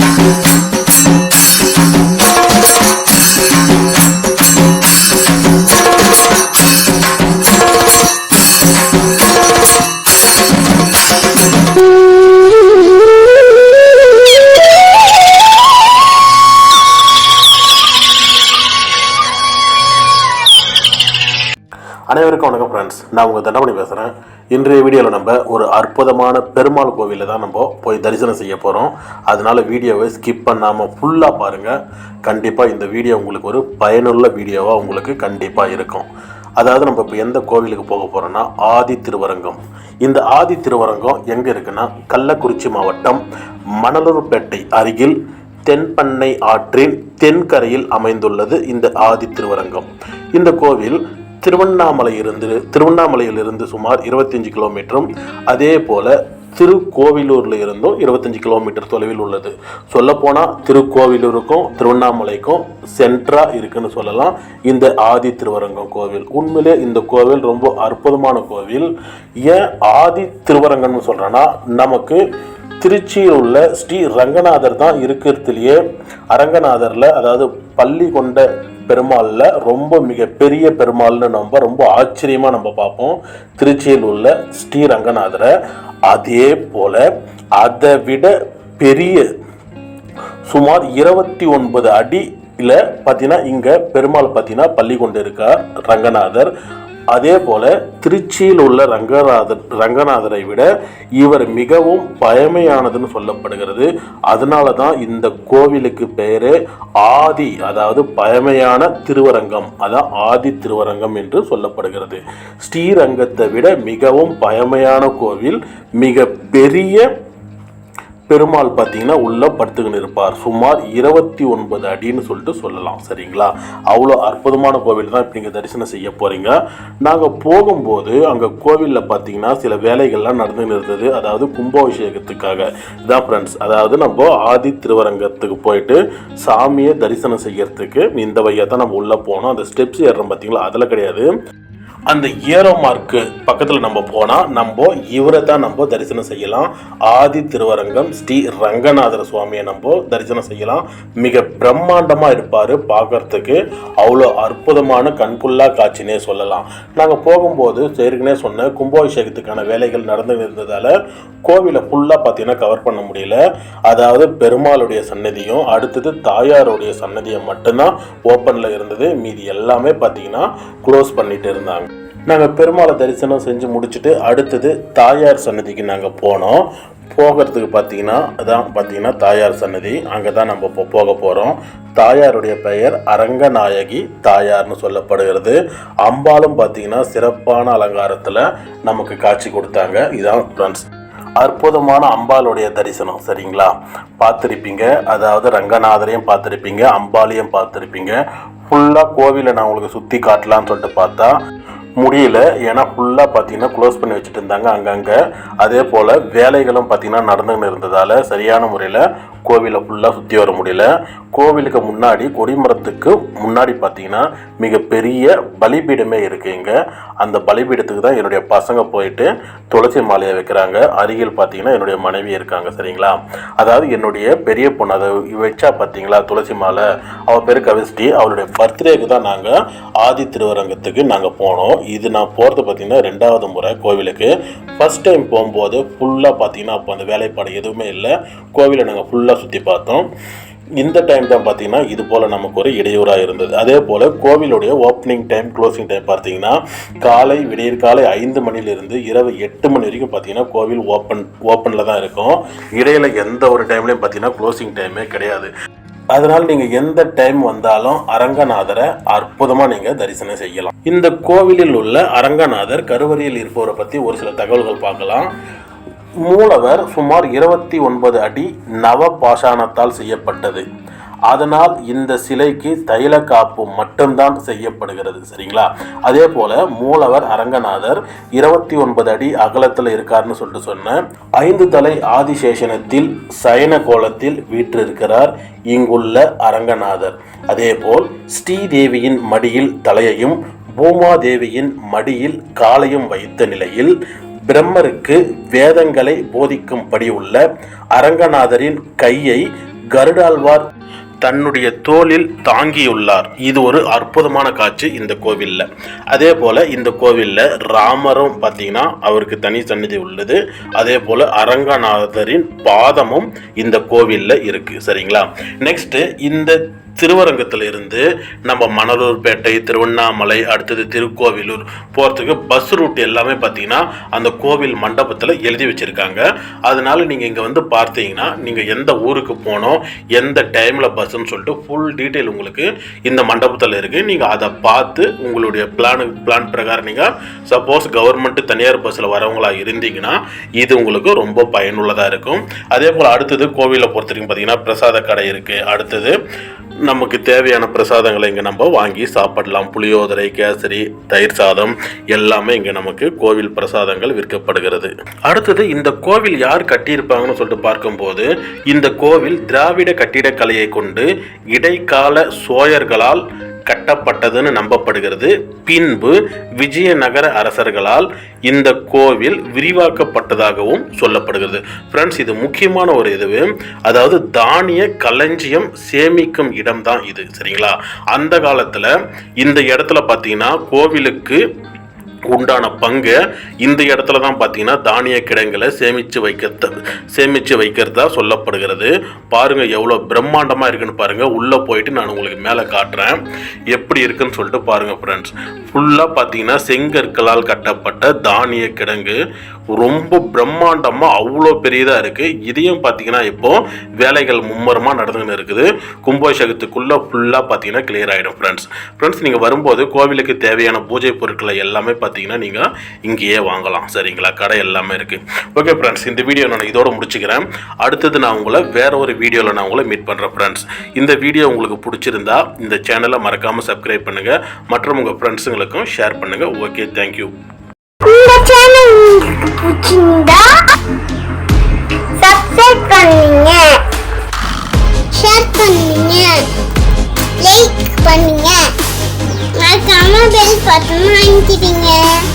想。அனைவருக்கும் வணக்கம் ஃப்ரெண்ட்ஸ் நான் உங்கள் தண்டபடி பேசுகிறேன் இன்றைய வீடியோவில் நம்ம ஒரு அற்புதமான பெருமாள் கோவிலில் தான் நம்ம போய் தரிசனம் செய்ய போகிறோம் அதனால் வீடியோவை ஸ்கிப் பண்ணாமல் ஃபுல்லாக பாருங்கள் கண்டிப்பாக இந்த வீடியோ உங்களுக்கு ஒரு பயனுள்ள வீடியோவாக உங்களுக்கு கண்டிப்பாக இருக்கும். அதாவது நம்ம இப்போ எந்த கோவிலுக்கு போக போகிறோன்னா ஆதி திருவரங்கம். இந்த ஆதி திருவரங்கம் எங்கே இருக்குன்னா கள்ளக்குறிச்சி மாவட்டம் மணலூர்பேட்டை அருகில் தென்பண்ணை ஆற்றின் தென்கரையில் அமைந்துள்ளது இந்த ஆதி திருவரங்கம். இந்த கோவில் திருவண்ணாமலையிலிருந்து திருவண்ணாமலையிலிருந்து சுமார் 25 கிலோமீட்டரும் அதே போல திருக்கோவிலூரில் இருந்தும் 25 கிலோமீட்டர் தொலைவில் உள்ளது. சொல்லப்போனால் திருக்கோவிலூருக்கும் திருவண்ணாமலைக்கும் சென்ட்ரா இருக்குன்னு சொல்லலாம். இந்த ஆதி திருவரங்கம் கோவில். உண்மையிலே இந்த கோவில் ரொம்ப அற்புதமான கோவில். ஏன் ஆதி திருவரங்கம்னு சொல்கிறேன்னா நமக்கு திருச்சியில் உள்ள ஸ்ரீ ரங்கநாதர் தான் இருக்கிறதுலையே அரங்கநாதரில் அதாவது பள்ளி கொண்ட பெருமாளில் ரொம்ப மிகப்பெரிய பெருமாள்னு நம்ம ரொம்ப ஆச்சரியமாக நம்ம பார்ப்போம். திருச்சியில் உள்ள ஸ்ரீ ரங்கநாதரை அதே போல் அதை விட பெரிய சுமார் இருபத்தி ஒன்பது அடியில் பார்த்தீங்கன்னா இங்கே பெருமாள் பார்த்தீங்கன்னா பள்ளி கொண்டு இருக்கார் ரங்கநாதர். அதே போல திருச்சியில் உள்ள ரங்கநாதர் ரங்கநாதரை விட இவர் மிகவும் பழமையானதுன்னு சொல்லப்படுகிறது. அதனால தான் இந்த கோவிலுக்கு பெயரே ஆதி அதாவது பழமையான திருவரங்கம். அதான் ஆதி திருவரங்கம் என்று சொல்லப்படுகிறது. ஸ்ரீரங்கத்தை விட மிகவும் பழமையான கோவில் மிக பெரிய பெருமாள் பார்த்தீங்கன்னா உள்ள படுத்துக்கின்னு இருப்பார். சுமார் இருபத்தி ஒன்பது அடின்னு சொல்லிட்டு சொல்லலாம். சரிங்களா? அவ்வளோ அற்புதமான கோவில் தான் இப்போ நீங்கள் தரிசனம் செய்ய போகிறீங்க நாங்கள் போகும்போது அங்கே கோவிலில் பார்த்தீங்கன்னா சில வேலைகள்லாம் நடந்துன்னு இருந்தது. அதாவது கும்பாபிஷேகத்துக்காக. இதான் ஃப்ரெண்ட்ஸ் அதாவது நம்ம ஆதி திருவரங்கத்துக்கு போயிட்டு சாமியை தரிசனம் செய்யறதுக்கு இந்த வழியாக தான் நம்ம உள்ளே போனோம். அந்த ஸ்டெப்ஸ் ஏறுறோம் பார்த்தீங்களா அதில் கிடையாது. அந்த ஏரோ மார்க்கு பக்கத்தில் நம்ம போனால் நம்ம இவரை தான் நம்ம தரிசனம் செய்யலாம். ஆதி திருவரங்கம் ஸ்ரீ ரங்கநாதர் சுவாமியை நம்ம தரிசனம் செய்யலாம். மிக பிரம்மாண்டமாக இருப்பார் பார்க்கறதுக்கு அவ்வளோ அற்புதமான கண்குள்ளா காட்சினே சொல்லலாம். நாங்கள் போகும்போது ஏற்கனவே சொன்ன கும்பாபிஷேகத்துக்கான வேலைகள் நடந்து இருந்ததால் கோவிலை ஃபுல்லாக பார்த்தீங்கன்னா கவர் பண்ண முடியல. அதாவது பெருமாளுடைய சன்னதியும் அடுத்தது தாயாருடைய சன்னதியும் மட்டும்தான் ஓப்பனில் இருந்தது. மீதி எல்லாமே பார்த்தீங்கன்னா க்ளோஸ் பண்ணிட்டு இருந்தாங்க. நாங்கள் பெருமாளை தரிசனம் செஞ்சு முடிச்சுட்டு அடுத்தது தாயார் சன்னதிக்கு நாங்கள் போனோம். போகிறதுக்கு பார்த்தீங்கன்னா அதான் பார்த்தீங்கன்னா தாயார் சன்னதி. அங்கே தான் நம்ம இப்போ போக போகிறோம் தாயாருடைய பெயர் அரங்கநாயகி தாயார்னு சொல்லப்படுகிறது. அம்பாலும் பார்த்தீங்கன்னா சிறப்பான அலங்காரத்தில் நமக்கு காட்சி கொடுத்தாங்க. இதான் ஃப்ரெண்ட்ஸ் அற்புதமான அம்பாளுடைய தரிசனம் சரிங்களா? பார்த்துருப்பீங்க. அதாவது ரங்கநாதரையும் பார்த்துருப்பீங்க அம்பாலையும் பார்த்துருப்பீங்க. ஃபுல்லாக கோவிலை நான் உங்களுக்கு சுற்றி காட்டலான்னு சொல்லிட்டு பார்த்தா முடியல. ஏன்னா ஃபுல்லாக பார்த்தீங்கன்னா க்ளோஸ் பண்ணி வச்சுட்டு இருந்தாங்க அங்கங்கே. அதே போல் வேலைகளும் பார்த்தீங்கன்னா நடந்துன்னு இருந்ததால் சரியான முறையில் கோவிலை ஃபுல்லாக சுற்றி வர முடியல. கோவிலுக்கு முன்னாடி கொடிமரத்துக்கு முன்னாடி பார்த்தீங்கன்னா மிகப்பெரிய பலிபீடமே இருக்குது இங்கே. அந்த பலிபீடத்துக்கு தான் என்னுடைய பசங்க போயிட்டு துளசி மாலையை வைக்கிறாங்க. அருகில் பார்த்தீங்கன்னா என்னுடைய மனைவி இருக்காங்க சரிங்களா? அதாவது என்னுடைய பெரிய பொண்ணு அதை வச்சா பார்த்தீங்களா துளசி மாலை? அவள் பேர் கவிஸ்டி அவளுடைய பர்த்டேக்கு தான் நாங்கள் ஆதி திருவரங்கத்துக்கு நாங்கள் போனோம். இது நான் போகிறது பார்த்தீங்கன்னா ரெண்டாவது முறை கோவிலுக்கு. ஃபர்ஸ்ட் டைம் போகும்போது ஃபுல்லாக பார்த்தீங்கன்னா அப்போ அந்த வேலைப்பாடு எதுவுமே இல்லை. கோவிலை நாங்கள் ஃபுல்லாக சுற்றி பார்த்தோம். இந்த டைம் தான் பார்த்தீங்கன்னா இது போல் நமக்கு ஒரு இடையூறாக இருந்தது. அதே போல் கோவிலுடைய ஓப்பனிங் டைம் க்ளோசிங் டைம் பார்த்தீங்கன்னா காலை விடியற் காலை ஐந்து மணிலிருந்து இரவு எட்டு மணி வரைக்கும் பார்த்தீங்கன்னா கோவில் ஓப்பன் ஓப்பனில் தான் இருக்கும். இடையில எந்த ஒரு டைம்லையும் பார்த்தீங்கன்னா க்ளோசிங் டைமே கிடையாது. அதனால் நீங்கள் எந்த டைம் வந்தாலும் அரங்கநாதரை அற்புதமாக நீங்கள் தரிசனம் செய்யலாம். இந்த கோவிலில் உள்ள அரங்கநாதர் கருவறையில் இருப்பவரை பற்றி ஒரு சில தகவல்கள் பார்க்கலாம். மூலவர் சுமார் இருபத்தி ஒன்பது அடி நவ பாஷாணத்தால் செய்யப்பட்டது. அதனால் இந்த சிலைக்கு தைல காப்பு மட்டும்தான் செய்யப்படுகிறது சரிங்களா? அதே போல மூலவர் அரங்கநாதர் இருபத்தி ஒன்பது அடி அகலத்தில் இருக்காருன்னு சொல்லிட்டு சொன்ன ஐந்து தலை ஆதிசேஷனத்தில் சயன கோலத்தில் வீற்றிருக்கிறார் இங்குள்ள அரங்கநாதர். அதேபோல் ஸ்ரீதேவியின் மடியில் தலையையும் பூமாதேவியின் மடியில் காலையும் வைத்த நிலையில் பிரம்மருக்கு வேதங்களை போதிக்கும்படி உள்ள அரங்கநாதரின் கையை கருடாழ்வார் தன்னுடைய தோளில் தாங்கியுள்ளார். இது ஒரு அற்புதமான காட்சி இந்த கோவிலில். அதே போல் இந்த கோவிலில் ராமரும் பார்த்தீங்கன்னா அவருக்கு தனி சந்நிதி உள்ளது. அதே போல் அரங்கநாதரின் பாதமும் இந்த கோவிலில் இருக்குது சரிங்களா? நெக்ஸ்ட்டு இந்த திருவரங்கத்தில் இருந்து நம்ம மணலூர்பேட்டை திருவண்ணாமலை அடுத்தது திருக்கோவிலூர் போகிறதுக்கு பஸ் ரூட் எல்லாமே பார்த்தீங்கன்னா அந்த கோவில் மண்டபத்தில் எழுதி வச்சுருக்காங்க. அதனால நீங்கள் இங்கே வந்து பார்த்தீங்கன்னா நீங்கள் எந்த ஊருக்கு போகணும் எந்த டைமில் பஸ் பஸ்ஸுன்னு சொல்லிட்டு ஃபுல் டீட்டெயில் உங்களுக்கு இந்த மண்டபத்தில் இருக்குது நீங்கள் அதை பார்த்து உங்களுடைய பிளானு பிளான் பிரகாரம் நீங்கள் சப்போஸ் கவர்மெண்ட்டு தனியார் பஸ்ஸில் வரவங்களா இருந்தீங்கன்னா இது உங்களுக்கு ரொம்ப பயனுள்ளதாக இருக்கும். அதே போல் அடுத்தது கோவிலை பொறுத்த வரைக்கும் பார்த்தீங்கன்னா பிரசாத கடை இருக்குது அடுத்தது நமக்கு தேவையான பிரசாதங்களை இங்கே நம்ம வாங்கி சாப்பிடலாம். புளியோதரை கேசரி தயிர் சாதம் எல்லாமே இங்கே நமக்கு கோவில் பிரசாதங்கள் விற்கப்படுகிறது. அடுத்தது இந்த கோவில் யார் கட்டியிருப்பாங்கன்னு சொல்லிட்டு பார்க்கும்போது இந்த கோவில் திராவிட கட்டிடக்கலையை கொண்டு இடைக்கால சோழர்களால் கட்டப்பட்டதுன்னு நம்பப்படுகிறது. பின்பு விஜயநகர அரசர்களால் இந்த கோவில் விரிவாக்கப்பட்டதாகவும் சொல்லப்படுகிறது. ஃப்ரெண்ட்ஸ் இது முக்கியமான ஒரு இது. அதாவது தானிய களஞ்சியம் சேமிக்கும் இடம் தான் இது. சரிங்களா? அந்த காலத்தில் இந்த இடத்துல பார்த்தீங்கன்னா கோவிலுக்கு உண்டான பங்கை இந்த இடத்துல தான் பார்த்தீங்கன்னா தானிய கிடங்களை சேமித்து வைக்கிறது சேமித்து வைக்கிறதா சொல்லப்படுகிறது. பாருங்கள் எவ்வளோ பிரம்மாண்டமாக இருக்குன்னு பாருங்கள் உள்ளே போயிட்டு நான் உங்களுக்கு மேலே காட்டுறேன். எப்படி இருக்குன்னு சொல்லிட்டு பாருங்கள் ஃப்ரெண்ட்ஸ் ஃபுல்லாக பார்த்தீங்கன்னா செங்கற்களால் கட்டப்பட்ட தானிய கிடங்கு. ரொம்ப பிரம்மாண்டமாக அவ்வளோ பெரியதாக இருக்குது இதையும் பார்த்தீங்கன்னா இப்போது வேலைகள் மும்மரமாக நடந்துன்னு இருக்குது. கும்பாபிஷேகத்துக்குள்ளே ஃபுல்லாக பார்த்தீங்கன்னா கிளியர் ஆகிடும் ஃப்ரெண்ட்ஸ் ஃப்ரெண்ட்ஸ் நீங்கள் வரும்போது கோவிலுக்கு தேவையான பூஜை பொருட்களை எல்லாமே பார்த்தீங்கன்னா நீங்கள் இங்கேயே வாங்கலாம். சரிங்களா? கடை எல்லாமே இருக்குது ஓகே ஃப்ரெண்ட்ஸ் இந்த வீடியோ நான் இதோட முடிச்சுக்கிறேன். அடுத்தது நான் உங்களை வேற ஒரு வீடியோவில் நான் உங்களை மீட் பண்ணுறேன் ஃப்ரெண்ட்ஸ் இந்த வீடியோ உங்களுக்கு பிடிச்சிருந்தா இந்த சேனலை மறக்காமல் சப்ஸ்கிரைப் பண்ணுங்கள் மற்றும் உங்கள் ஃப்ரெண்ட்ஸுங்களுக்கும் ஷேர் பண்ணுங்கள் ஓகே தேங்க்யூ இந்த சேனல் உங்களுக்கு பிடிச்சிருந்தா சப்ஸ்கிரைப் பண்ணுங்க. லைக் வாங்கிக்கிட்டீங்க?